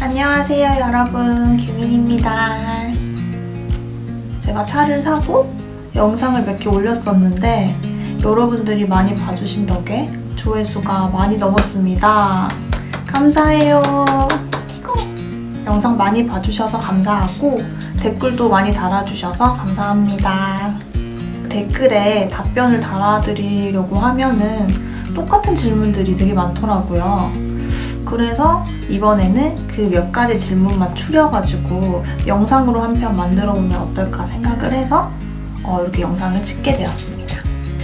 안녕하세요 여러분. 규민입니다. 제가 차를 사고 영상을 몇 개 올렸었는데 여러분들이 많이 봐주신 덕에 조회수가 많이 넘었습니다. 감사해요. 영상 많이 봐주셔서 감사하고 댓글도 많이 달아주셔서 감사합니다. 댓글에 답변을 달아드리려고 하면은 똑같은 질문들이 되게 많더라고요 그래서 이번에는 그 몇 가지 질문만 추려가지고 영상으로 한 편 만들어 보면 어떨까 생각을 해서 어, 이렇게 영상을 찍게 되었습니다.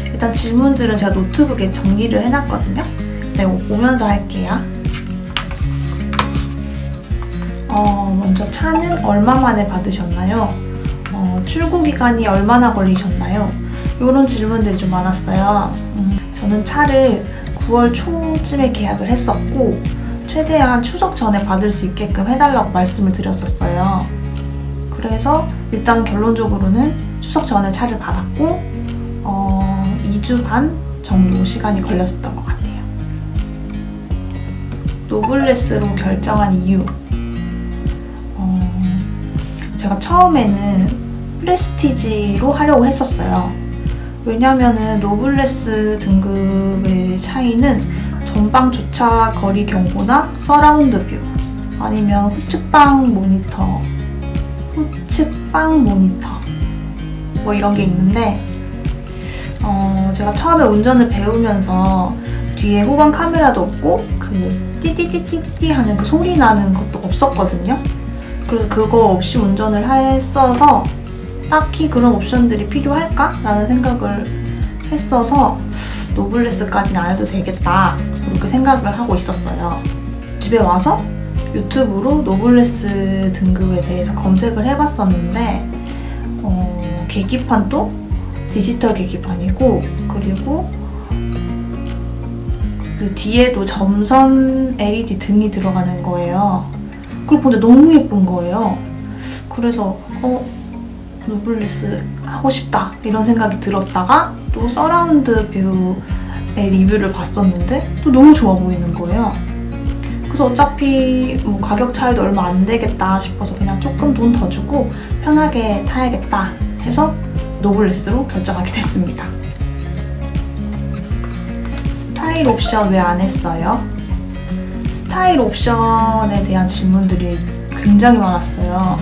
일단 질문들은 제가 노트북에 정리를 해놨거든요. 네, 오면서 할게요. 어, 먼저 차는 얼마 만에 받으셨나요? 어, 출고 기간이 얼마나 걸리셨나요? 이런 질문들이 좀 많았어요. 음, 저는 차를 9월 초쯤에 계약을 했었고 최대한 추석 전에 받을 수 있게끔 해달라고 말씀을 드렸었어요. 그래서 일단 결론적으로는 추석 전에 차를 받았고 어, 2주 반 정도 시간이 걸렸었던 것 같아요. 노블레스로 결정한 이유 어, 제가 처음에는 프레스티지로 하려고 했었어요. 왜냐면은 노블레스 등급의 차이는 전방 주차 거리 경보나 서라운드 뷰 아니면 후측방 모니터 후측방 모니터 뭐 이런 게 있는데 어, 제가 처음에 운전을 배우면서 뒤에 후방 카메라도 없고 그 띠띠띠띠띠 하는 그 소리 나는 것도 없었거든요. 그래서 그거 없이 운전을 했어서 딱히 그런 옵션들이 필요할까? 라는 생각을 했어서 노블레스까지는 안 해도 되겠다 그렇게 생각을 하고 있었어요. 집에 와서 유튜브로 노블레스 등급에 대해서 검색을 해봤었는데 어, 계기판도 디지털 계기판이고 그리고 그 뒤에도 점선 LED 등이 들어가는 거예요. 그걸 보는데 너무 예쁜 거예요. 그래서 어 노블레스 하고 싶다 이런 생각이 들었다가 또 서라운드 뷰의 리뷰를 봤었는데 또 너무 좋아 보이는 거예요. 그래서 어차피 뭐 가격 차이도 얼마 안 되겠다 싶어서 그냥 조금 돈 더 주고 편하게 타야겠다 해서 노블레스로 결정하게 됐습니다. 스타일 옵션 왜 안 했어요? 스타일 옵션에 대한 질문들이 굉장히 많았어요.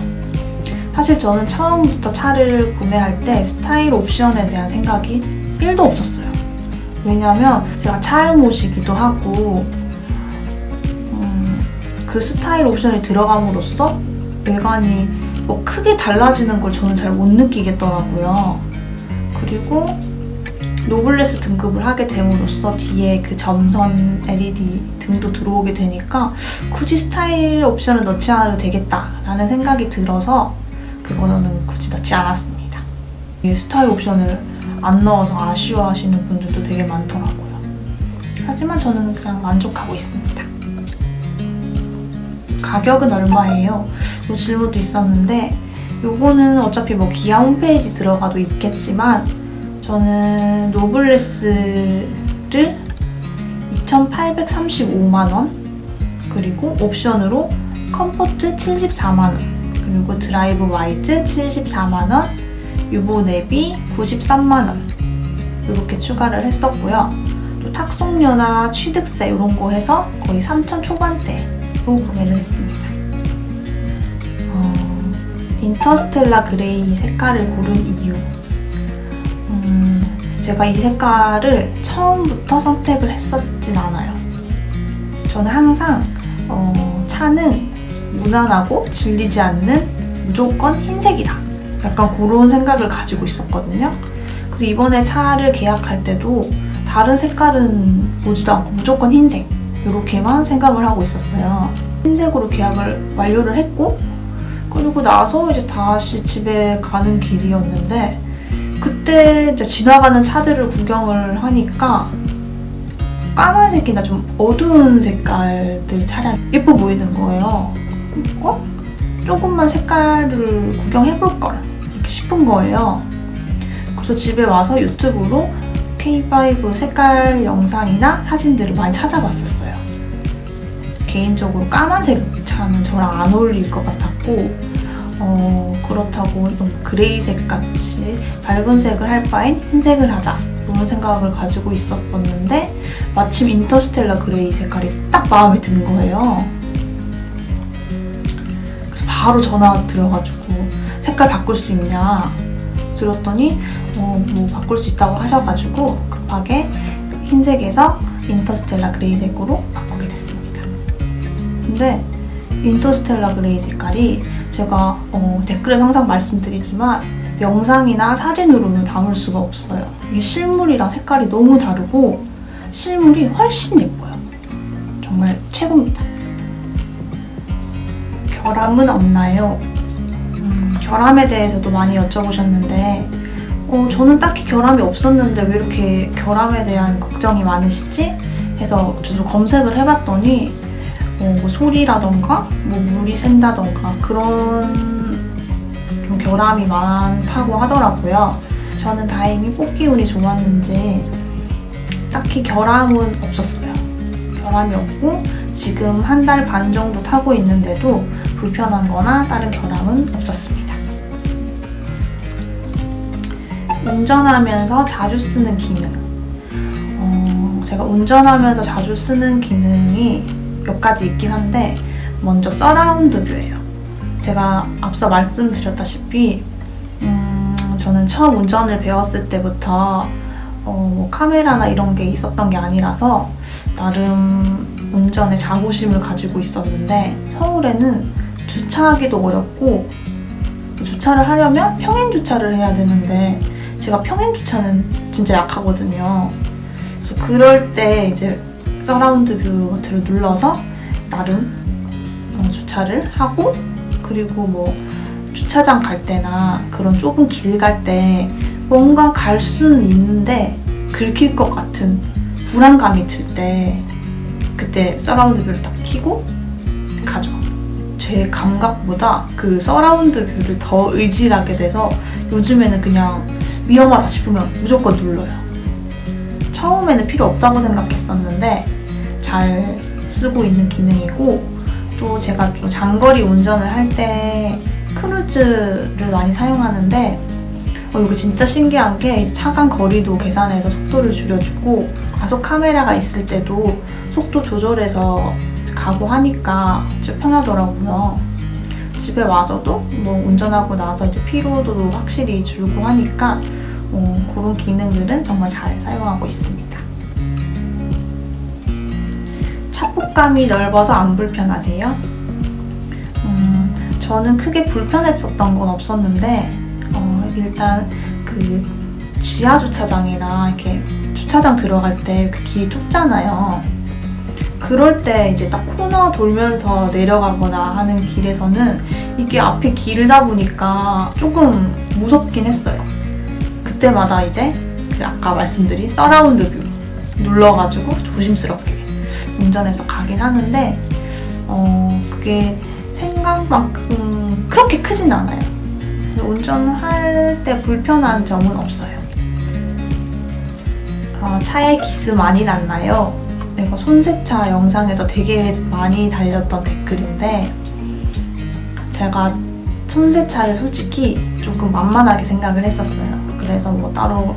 사실 저는 처음부터 차를 구매할 때 스타일 옵션에 대한 생각이 1도 없었어요. 왜냐면 제가 차알못이기도 하고 음, 그 스타일 옵션이 들어감으로써 외관이 뭐 크게 달라지는 걸 저는 잘 못 느끼겠더라고요. 그리고 노블레스 등급을 하게 됨으로써 뒤에 그 점선 LED 등도 들어오게 되니까 굳이 스타일 옵션을 넣지 않아도 되겠다라는 생각이 들어서 그거는 굳이 넣지 않았습니다. 이 스타일 옵션을 안 넣어서 아쉬워하시는 분들도 되게 많더라고요. 하지만 저는 그냥 만족하고 있습니다. 가격은 얼마예요? 이 질문도 있었는데 요거는 어차피 뭐 기아 홈페이지 들어가도 있겠지만 저는 노블레스를 2,835만 원 그리고 옵션으로 컴포트 74만 원 그리고 드라이브 와이즈 74만 원 유보 내비 93만 원 이렇게 추가를 했었고요. 또 탁송료나 취득세 이런 거 해서 거의 3천 초반대로 구매를 했습니다. 어, 인터스텔라 그레이 색깔을 고른 이유 음, 제가 이 색깔을 처음부터 선택을 했었진 않아요. 저는 항상 어, 차는 무난하고 질리지 않는 무조건 흰색이다. 약간 그런 생각을 가지고 있었거든요. 그래서 이번에 차를 계약할 때도 다른 색깔은 보지도 않고 무조건 흰색 이렇게만 생각을 하고 있었어요. 흰색으로 계약을 완료를 했고 그리고 나서 이제 다시 집에 가는 길이었는데 그때 지나가는 차들을 구경을 하니까 까만색이나 좀 어두운 색깔들 차량이 예뻐 보이는 거예요. 어? 조금만 색깔을 구경해볼 걸 싶은 거예요. 그래서 집에 와서 유튜브로 K5 색깔 영상이나 사진들을 많이 찾아봤었어요. 개인적으로 까만색 차는 저랑 안 어울릴 것 같았고 어, 그렇다고 좀 그레이색 같이 밝은 색을 할 바엔 흰색을 하자 그런 생각을 가지고 있었었는데 마침 인터스텔라 그레이 색깔이 딱 마음에 드는 거예요. 그래서 바로 전화 드려가지고 색깔 바꿀 수 있냐 들었더니 어, 뭐 바꿀 수 있다고 하셔가지고 급하게 흰색에서 인터스텔라 그레이 색으로 바꾸게 됐습니다. 근데 인터스텔라 그레이 색깔이 제가 어, 댓글에 항상 말씀드리지만 영상이나 사진으로는 담을 수가 없어요. 이게 실물이랑 색깔이 너무 다르고 실물이 훨씬 예뻐요. 정말 최고입니다. 결함은 없나요? 음, 결함에 대해서도 많이 여쭤보셨는데 어, 저는 딱히 결함이 없었는데 왜 이렇게 결함에 대한 걱정이 많으시지? 해서 저도 검색을 해봤더니 어, 뭐 소리라던가 뭐 물이 샌다던가 그런 좀 결함이 많다고 하더라고요. 저는 다행히 뽑기 운이 좋았는지 딱히 결함은 없었어요. 결함이 없고 지금 한 달 반 정도 타고 있는데도 불편한 거나 다른 결함은 없었습니다. 운전하면서 자주 쓰는 기능. 어, 제가 운전하면서 자주 쓰는 기능이 몇 가지 있긴 한데 먼저 서라운드 뷰예요. 제가 앞서 말씀드렸다시피 음, 저는 처음 운전을 배웠을 때부터 어, 뭐 카메라나 이런 게 있었던 게 아니라서 나름 운전에 자부심을 가지고 있었는데 서울에는 주차하기도 어렵고 주차를 하려면 평행 주차를 해야 되는데 제가 평행 주차는 진짜 약하거든요. 그래서 그럴 때 이제 서라운드 뷰 버튼을 눌러서 나름 어, 주차를 하고 그리고 뭐 주차장 갈 때나 그런 좁은 길 갈 때 뭔가 갈 수는 있는데 긁힐 것 같은 불안감이 들 때 그때 서라운드 뷰를 딱 켜고 가죠. 제 감각보다 그 서라운드 뷰를 더 의지하게 돼서 요즘에는 그냥 위험하다 싶으면 무조건 눌러요. 처음에는 필요 없다고 생각했었는데 잘 쓰고 있는 기능이고 또 제가 좀 장거리 운전을 할 때 크루즈를 많이 사용하는데 어, 이거 진짜 신기한 게 차간 거리도 계산해서 속도를 줄여주고 가속 카메라가 있을 때도 속도 조절해서 가고 하니까 진짜 편하더라고요. 집에 와서도 뭐 운전하고 나서 이제 피로도도 확실히 줄고 하니까 어, 그런 기능들은 정말 잘 사용하고 있습니다. 차폭감이 넓어서 안 불편하세요? 음, 저는 크게 불편했었던 건 없었는데 어, 일단 그 지하 주차장이나 이렇게 주차장 들어갈 때 이렇게 길이 좁잖아요. 그럴 때 이제 딱 코너 돌면서 내려가거나 하는 길에서는 이게 앞에 길다 보니까 조금 무섭긴 했어요. 그때마다 이제 그 아까 말씀드린 서라운드 뷰 눌러가지고 조심스럽게 운전해서 가긴 하는데 어 그게 생각만큼 그렇게 크진 않아요. 운전할 때 불편한 점은 없어요. 어, 차에 기스 많이 났나요? 이거 손세차 영상에서 되게 많이 달렸던 댓글인데 제가 손세차를 솔직히 조금 만만하게 생각을 했었어요. 그래서 뭐 따로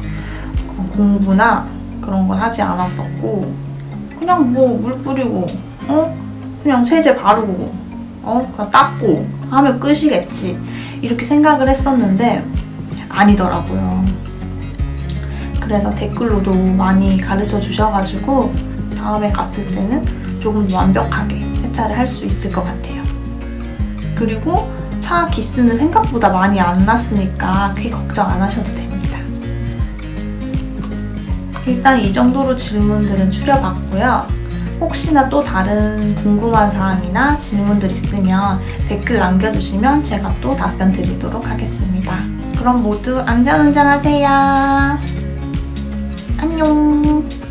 어, 공부나 그런 걸 하지 않았었고 그냥 뭐 물 뿌리고 어 그냥 세제 바르고 어 그냥 닦고 하면 끝이겠지 이렇게 생각을 했었는데 아니더라고요. 그래서 댓글로도 많이 가르쳐 주셔가지고 다음에 갔을 때는 조금 완벽하게 세차를 할 수 있을 것 같아요. 그리고 차 기스는 생각보다 많이 안 났으니까 크게 걱정 안 하셔도 됩니다. 일단 이 정도로 질문들은 추려봤고요. 혹시나 또 다른 궁금한 사항이나 질문들 있으면 댓글 남겨주시면 제가 또 답변 드리도록 하겠습니다. 그럼 모두 안전운전하세요. 안녕.